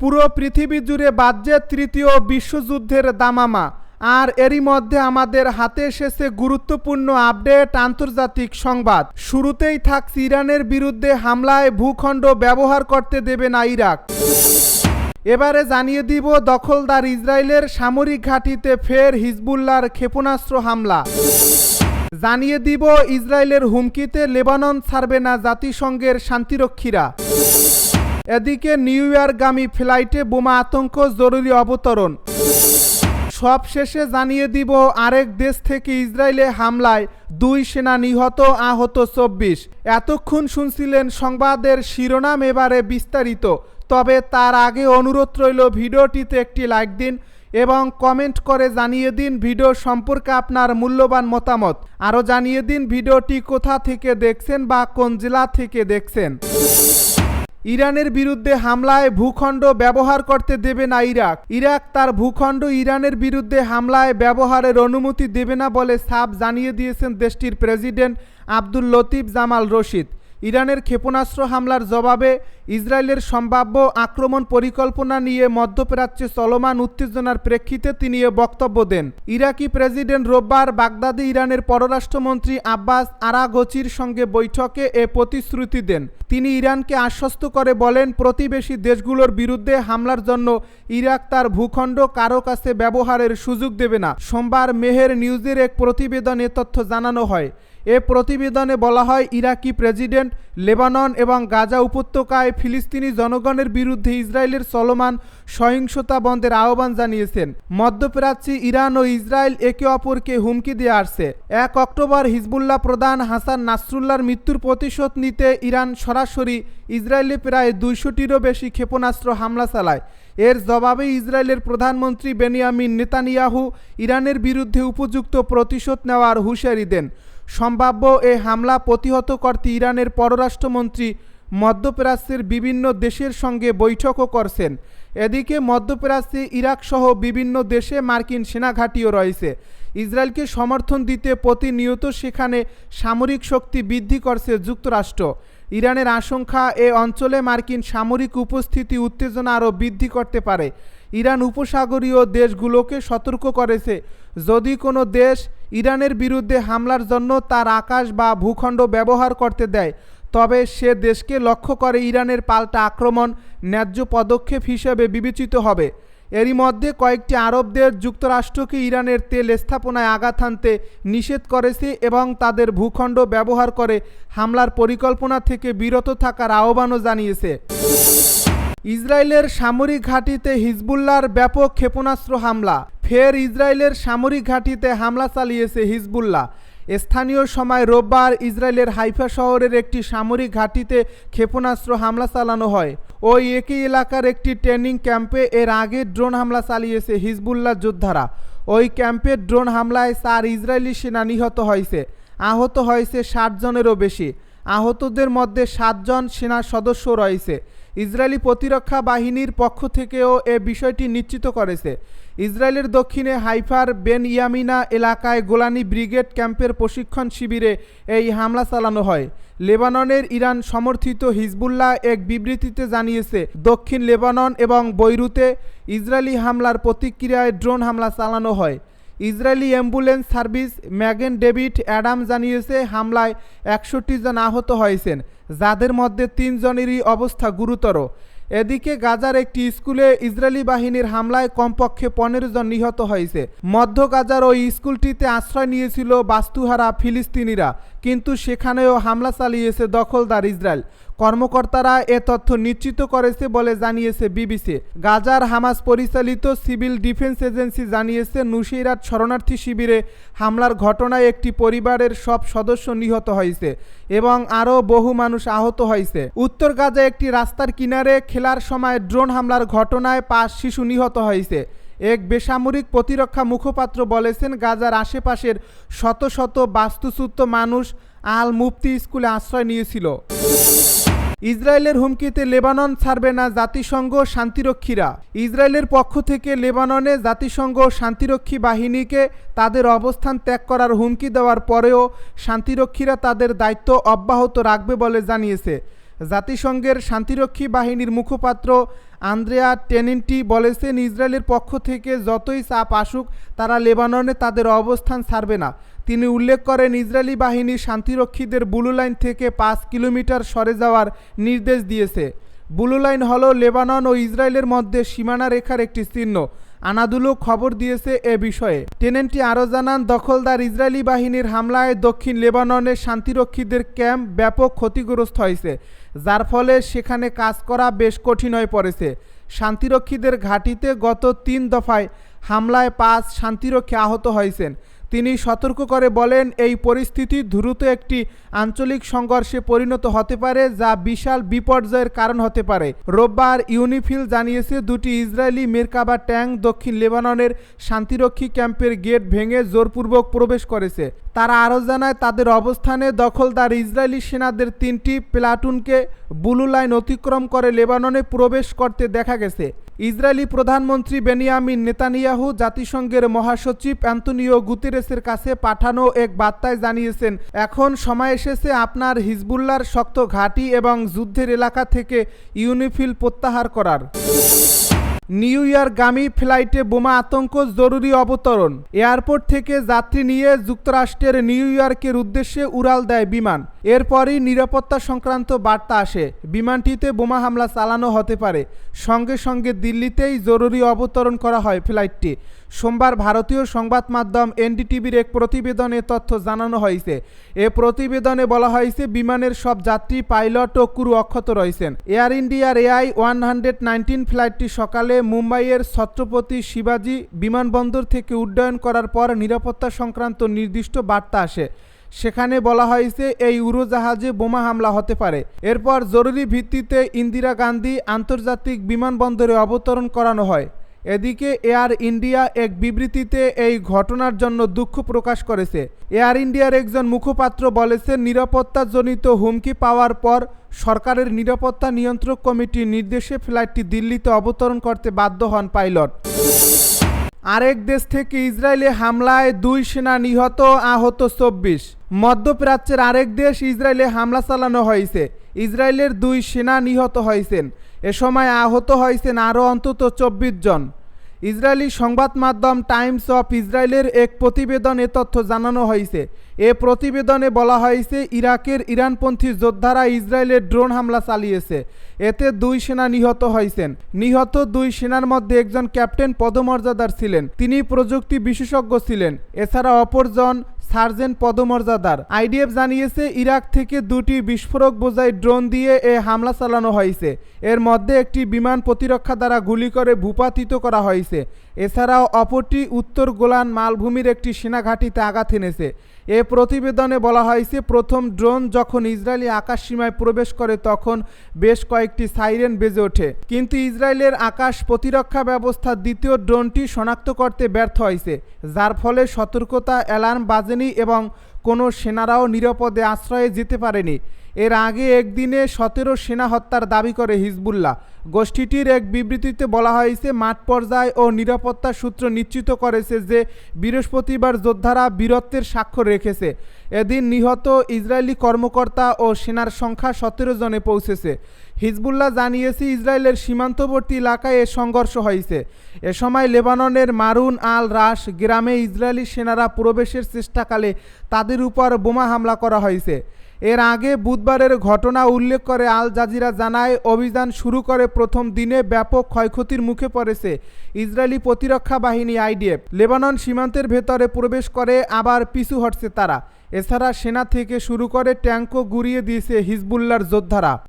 পুরো পৃথিবী জুড়ে বাজছে তৃতীয় বিশ্বযুদ্ধের দামামা। আর এরই মধ্যে আমাদের হাতে এসেছে গুরুত্বপূর্ণ আপডেট আন্তর্জাতিক সংবাদ। শুরুতেই থাকছে ইরানের বিরুদ্ধে হামলায় ভূখণ্ড ব্যবহার করতে দেবে না ইরাক। এবারে জানিয়ে দিব দখলদার ইসরায়েলের সামরিক ঘাঁটিতে ফের হিজবুল্লার ক্ষেপণাস্ত্র হামলা। জানিয়ে দিব ইসরায়েলের হুমকিতে লেবানন ছাড়বে না জাতিসংঘের শান্তিরক্ষীরা। এদিকে নিউ ইয়র্কগামী ফ্লাইটে বোমা আতঙ্ক জরুরি অবতরণ। সব শেষে জানিয়ে দিব আরেক দেশ থেকে ইসরায়েলে হামলায় দুই সেনা নিহত, আহত চব্বিশ। এতক্ষণ শুনছিলেন সংবাদের শিরোনাম এবারে বিস্তারিত। তবে তার আগে অনুরোধ রইল ভিডিওটিতে একটি লাইক দিন এবং কমেন্ট করে জানিয়ে দিন ভিডিও সম্পর্কে আপনার মূল্যবান মতামত। আরও জানিয়ে দিন ভিডিওটি কোথা থেকে দেখছেন বা কোন জেলা থেকে দেখছেন। ইরানের বিরুদ্ধে হামলায় ভূখণ্ড ব্যবহার করতে দেবে না ইরাক। ইরাক তার ভূখণ্ড ইরানের বিরুদ্ধে হামলায় ব্যবহারের অনুমতি দেবে না বলে সাফ জানিয়ে দিয়েছেন দেশটির president Abdul Latif Jamal Rashid. ইরানের ক্ষেপণাস্ত্র হামলার জবাবে ইসরায়েলের সম্ভাব্য আক্রমণ পরিকল্পনা নিয়ে মধ্যপ্রাচ্যে চলমান উত্তেজনার প্রেক্ষিতে তিনি এ বক্তব্য দেন। ইরাকি প্রেসিডেন্ট রোববার বাগদাদে ইরানের পররাষ্ট্রমন্ত্রী আব্বাস আরাগচির সঙ্গে বৈঠকে এ প্রতিশ্রুতি দেন। তিনি ইরানকে আশ্বস্ত করে বলেন, প্রতিবেশী দেশগুলোর বিরুদ্ধে হামলার জন্য ইরাক তার ভূখণ্ড কারও কাছে ব্যবহারের সুযোগ দেবে না। সোমবার মেহের নিউজের এক প্রতিবেদনে তথ্য জানানো হয়। এ প্রতিবেদনে বলা হয়, ইরাকি প্রেসিডেন্ট লেবানন এবং গাজা উপত্যকায় ফিলিস্তিনি জনগণের বিরুদ্ধে ইসরায়েলের চলমান সহিংসতা বন্ধের আহ্বান জানিয়েছেন। মধ্যপ্রাচ্যে ইরান ও ইসরায়েল একে অপরকে হুমকি দিয়ে আসছে। এক অক্টোবর হিজবুল্লাহ প্রধান হাসান নাসরুল্লাহর মৃত্যুর প্রতিশোধ নিতে ইরান সরাসরি ইসরায়েলে প্রায় দুইশোটিরও বেশি ক্ষেপণাস্ত্র হামলা চালায়। এর জবাবে ইসরায়েলের প্রধানমন্ত্রী বেনিয়ামিন নেতানিয়াহু ইরানের বিরুদ্ধে উপযুক্ত প্রতিশোধ নেওয়ার হুঁশিয়ারি দেন। সম্ভাব্য এ হামলা প্রতিহত করতে ইরানের পররাষ্ট্রমন্ত্রী মধ্যপ্রাচ্যের বিভিন্ন দেশের সঙ্গে বৈঠকও করছেন। এদিকে মধ্যপ্রাচ্যে ইরাক সহ বিভিন্ন দেশে মার্কিন সেনাঘাঁটিও রয়েছে। ইসরায়েলকে সমর্থন দিতে প্রতিনিয়ত সেখানে সামরিক শক্তি বৃদ্ধি করছে যুক্তরাষ্ট্র। ইরানের আশঙ্কা এ অঞ্চলে মার্কিন সামরিক উপস্থিতি উত্তেজনা আরও বৃদ্ধি করতে পারে। ইরান উপসাগরীয় দেশগুলোকে সতর্ক করেছে। যদি কোনো দেশ ইরানের বিরুদ্ধে হামলার জন্য তার আকাশ বা ভূখণ্ড ব্যবহার করতে দেয়। তবে সে দেশকে লক্ষ্য করে ইরানের পাল্টা আক্রমণ ন্যায্য পদক্ষেপ হিসেবে বিবেচিত হবে। এরই মধ্যে কয়েকটি আরব দেশ যুক্তরাষ্ট্রকে ইরানের তেল স্থাপনায় আঘাত হানতে নিষেধ করেছে এবং তাদের ভূখণ্ড ব্যবহার করে হামলার পরিকল্পনা থেকে বিরত থাকার আহ্বানও জানিয়েছে। ইসরায়েলের সামরিক ঘাঁটিতে হিজবুল্লাহর ব্যাপক ক্ষেপণাস্ত্র হামলা। ফের ইসরায়েলের সামরিক ঘাঁটিতে হামলা চালিয়েছে হিজবুল্লাহ। স্থানীয় সময় রোববার ইসরায়েলের হাইফা শহরের একটি সামরিক ঘাঁটিতে ক্ষেপণাস্ত্র হামলা চালানো হয়। ওই একই এলাকার একটি ট্রেনিং ক্যাম্পে এর আগে ড্রোন হামলা চালিয়েছে হিজবুল্লাহ যোদ্ধারা। ওই ক্যাম্পে ড্রোন হামলায় চার ইসরায়েলি সেনা নিহত হয়েছে। আহত হয়েছে ষাট জনেরও বেশি। আহতদের মধ্যে সাতজন সেনা সদস্য রয়েছে। ইসরায়েলি প্রতিরক্ষা বাহিনীর পক্ষ থেকেও এ বিষয়টি নিশ্চিত করেছে। ইসরায়েলের দক্ষিণে হাইফার বেন ইয়ামিনা এলাকায় গোলানি ব্রিগেড ক্যাম্পের প্রশিক্ষণ শিবিরে এই হামলা চালানো হয়। লেবাননের ইরান সমর্থিত হিজবুল্লাহ এক বিবৃতিতে জানিয়েছে, দক্ষিণ লেবানন এবং বৈরুতে ইসরায়েলি হামলার প্রতিক্রিয়ায় ড্রোন হামলা চালানো হয়। Israeli ambulance service Magen David Adom জানিয়েছে, হামলায় একষট্টি জন আহত হয়েছেন, যাদের মধ্যে তিনজনেরই অবস্থা গুরুতর। এদিকে গাজার একটি স্কুলে ইসরায়েলি বাহিনীর হামলায় কমপক্ষে পনেরো জন নিহত হয়েছে। মধ্য গাজার ওই স্কুলটিতে আশ্রয় নিয়েছিল বাস্তুহারা ফিলিস্তিনিরা, কিন্তু সেখানেও হামলা চালিয়েছে দখলদার ইসরায়েল। কর্মকর্তারা এ তথ্য নিশ্চিত করেছে বলে জানিয়েছে বিবিসি। গাজার হামাস পরিচালিত সিভিল ডিফেন্স এজেন্সি জানিয়েছে নুসিরাত শরণার্থী শিবিরে হামলার ঘটনায় একটি পরিবারের সব সদস্য নিহত হয়েছে এবং আরও বহু মানুষ আহত হয়েছে। উত্তর গাজা একটি রাস্তার কিনারে খেলার সময় ড্রোন হামলার ঘটনায় পাঁচ শিশু নিহত হয়েছে। এক বেসামরিক প্রতিরক্ষা মুখপাত্র বলেছেন, গাজার আশেপাশের শত শত বাস্তুচ্যুত মানুষ আল মুফতি স্কুলে আশ্রয় নিয়েছিল। ইসরায়েলের হুমকিতে লেবানন ছাড়বে না জাতিসংঘ শান্তিরক্ষীরা। ইসরায়েলের পক্ষ থেকে লেবাননে জাতিসংঘ শান্তিরক্ষী বাহিনীকে তাদের অবস্থান ত্যাগ করার হুমকি দেওয়ার পরেও শান্তিরক্ষীরা তাদের দায়িত্ব অব্যাহত রাখবে বলে জানিয়েছে। জাতিসংঘের শান্তিরক্ষী বাহিনীর মুখপাত্র আন্দ্রেয়া টেনিনটি বলেছেন, ইসরায়েলের পক্ষ থেকে যতই চাপ আসুক, তারা লেবাননে তাদের অবস্থান ছাড়বে না। তিনি উল্লেখ করেন, ইসরায়েলি বাহিনী শান্তিরক্ষীদের বুলু লাইন থেকে পাঁচ কিলোমিটার সরে যাওয়ার নির্দেশ দিয়েছে। বুলু লাইন হল লেবানন ও ইসরায়েলের মধ্যে সীমানা রেখার একটি চিহ্ন। আনাদুলো খবর দিয়েছে এ বিষয়ে। টেনেন্টি আরও জানান, দখলদার ইসরায়েলি বাহিনীর হামলায় দক্ষিণ লেবাননে শান্তিরক্ষীদের ক্যাম্প ব্যাপক ক্ষতিগ্রস্ত হয়েছে, যার ফলে সেখানে কাজ করা বেশ কঠিন হয়ে পড়েছে। শান্তিরক্ষীদের ঘাঁটিতে গত তিন দফায় হামলায় পাঁচ শান্তিরক্ষী আহত হয়েছেন। তিনি সতর্ক করে বলেন, এই পরিস্থিতি দ্রুত একটি আঞ্চলিক সংঘর্ষে পরিণত হতে পারে, যা বিশাল বিপর্যয়ের কারণ হতে পারে। রোববার ইউনিফিল জানিয়েছে, দুটি ইসরায়েলি মেরকাবা ট্যাঙ্ক দক্ষিণ লেবাননের শান্তিরক্ষী ক্যাম্পের গেট ভেঙে জোরপূর্বক প্রবেশ করেছে। তারা আরও জানায়, তাদের অবস্থানে দখলদার ইসরায়েলি সেনাদের তিনটি প্লাটুনকে বুলু লাইন অতিক্রম করে লেবাননে প্রবেশ করতে দেখা গেছে। ইসরায়েলি প্রধানমন্ত্রী বেনিয়ামিন নেতানিয়াহু জাতিসংঘের মহাসচিব অ্যান্তনিও গুতেরেসের কাছে পাঠানো এক বার্তায় জানিয়েছেন, এখন সময় এসেছে আপনার হিজবুল্লার শক্ত ঘাঁটি এবং যুদ্ধের এলাকা থেকে ইউনিফিল প্রত্যাহার করার। নিউ ইয়র্কগামী ফ্লাইটে বোমা আতঙ্ক জরুরি অবতরণ। এয়ারপোর্ট থেকে যাত্রী নিয়ে যুক্তরাষ্ট্রের নিউ ইয়র্কের উদ্দেশ্যে উড়াল দেয় বিমান। এরপরই নিরাপত্তা সংক্রান্ত বার্তা আসে। বিমানটিতে বোমা হামলা চালানো হতে পারে। সঙ্গে সঙ্গে দিল্লিতেই জরুরি অবতরণ করা হয় ফ্লাইটটি। সোমবার ভারতীয় সংবাদ মাধ্যম এনডিটিভির এক প্রতিবেদনে তথ্য জানানো হয়েছে। এ প্রতিবেদনে বলা হয়েছে, বিমানের সব যাত্রী, পাইলট ও ক্রু অক্ষত রয়েছেন। এয়ার ইন্ডিয়ার এআই ওয়ান হান্ড্রেড নাইনটিন ফ্লাইটটি সকালে মুম্বাইয়ের ছত্রপতি শিবাজি বিমানবন্দর থেকে উড্ডয়ন করার পর নিরাপত্তা সংক্রান্ত নির্দিষ্ট বার্তা আসে। সেখানে বলা হয়েছে, এই উড়োজাহাজে বোমা হামলা হতে পারে। এরপর জরুরি ভিত্তিতে ইন্দিরা গান্ধী আন্তর্জাতিক বিমানবন্দরে অবতরণ করানো হয়। এদিকে এয়ার ইন্ডিয়া এক বিবৃতিতে এই ঘটনার জন্য দুঃখ প্রকাশ করেছে। এয়ার ইন্ডিয়ার একজন মুখপাত্র বলেছেন, নিরাপত্তাজনিত হুমকি পাওয়ার পর সরকারের নিরাপত্তা নিয়ন্ত্রক কমিটির নির্দেশে ফ্লাইটটি দিল্লিতে অবতরণ করতে বাধ্য হন পাইলট। আরেক দেশ থেকে ইসরায়েলে হামলায় দুই সেনা নিহত, আহত চব্বিশ। মধ্যপ্রাচ্যের আরেক দেশ ইসরায়েলে হামলা চালানো হয়েছে। ইসরায়েলের দুই সেনা নিহত হয়েছেন। এ সময় আহত হয়েছেন আরও অন্তত চব্বিশ জন। ইসরায়েলি সংবাদ মাধ্যম টাইমস অফ ইসরায়েলের এক প্রতিবেদনে তথ্য জানানো হয়েছে। এ প্রতিবেদনে বলা হয়েছে, ইরাকের ইরানপন্থী যোদ্ধারা ইসরায়েলের ড্রোন হামলা চালিয়েছে। এতে দুই সেনা নিহত হয়েছেন। নিহত দুই সেনার মধ্যে একজন ক্যাপ্টেন পদমর্যাদার ছিলেন। তিনি প্রযুক্তি বিশেষজ্ঞ ছিলেন। এছাড়া অপরজন সার্জেন্ট পদমর্যাদার। আইডিএফ জানিয়েছে, ইরাক থেকে দুটি বিস্ফোরক বোঝাই ড্রোন দিয়ে এ হামলা চালানো হয়েছে। এর মধ্যে একটি বিমান প্রতিরক্ষা দ্বারা গুলি করে ভূপাতিত করা হয়েছে। এছাড়াও অপরটি উত্তর গোলান মালভূমির একটি সেনাঘাঁটিতে আঘাত এনেছে। এ প্রতিবেদনে বলা হয়েছে, প্রথম ড্রোন যখন ইসরায়েলি আকাশ সীমায় প্রবেশ করে, তখন বেশ কয়েকটি সাইরেন বেজে ওঠে। কিন্তু ইসরায়েলের আকাশ প্রতিরক্ষা ব্যবস্থার দ্বিতীয় ড্রোনটি শনাক্ত করতে ব্যর্থ হয়েছে, যার ফলে সতর্কতা অ্যালার্ম বাজেনি এবং কোনো সেনারাও নিরাপদে আশ্রয়ে যেতে পারেনি। এর আগে একদিনে সতেরো সেনা হত্যার দাবি করে হিজবুল্লাহ। গোষ্ঠীটির এক বিবৃতিতে বলা হয়েছে, মাঠ পর্যায় ও নিরাপত্তা সূত্র নিশ্চিত করেছে যে বৃহস্পতিবার যোদ্ধারা বীরত্বের স্বাক্ষর রেখেছে। এদিন নিহত ইসরায়েলি কর্মকর্তা ও সেনার সংখ্যা সতেরো জনে পৌঁছেছে। হিজবুল্লাহ জানিয়েছে, ইসরায়েলের সীমান্তবর্তী এলাকায় এ সংঘর্ষ হয়েছে। এ সময় লেবাননের মারুন আল রাশ গ্রামে ইসরায়েলি সেনারা প্রবেশের চেষ্টাকালে তাদের উপর বোমা হামলা করা হয়েছে। এর আগে বুধবারের ঘটনা উল্লেখ করে আল জাজিরা জানায়, অভিযান শুরু করে প্রথম দিনে ব্যাপক ক্ষয়ক্ষতির মুখে পড়েছে ইসরায়েলি প্রতিরক্ষা বাহিনী আইডিএফ। লেবানন সীমান্তের ভেতরে প্রবেশ করে আবার পিছু হটছে তারা। এছাড়া সেনা থেকে শুরু করে ট্যাঙ্কও গুড়িয়ে দিয়েছে হিজবুল্লার যোদ্ধারা।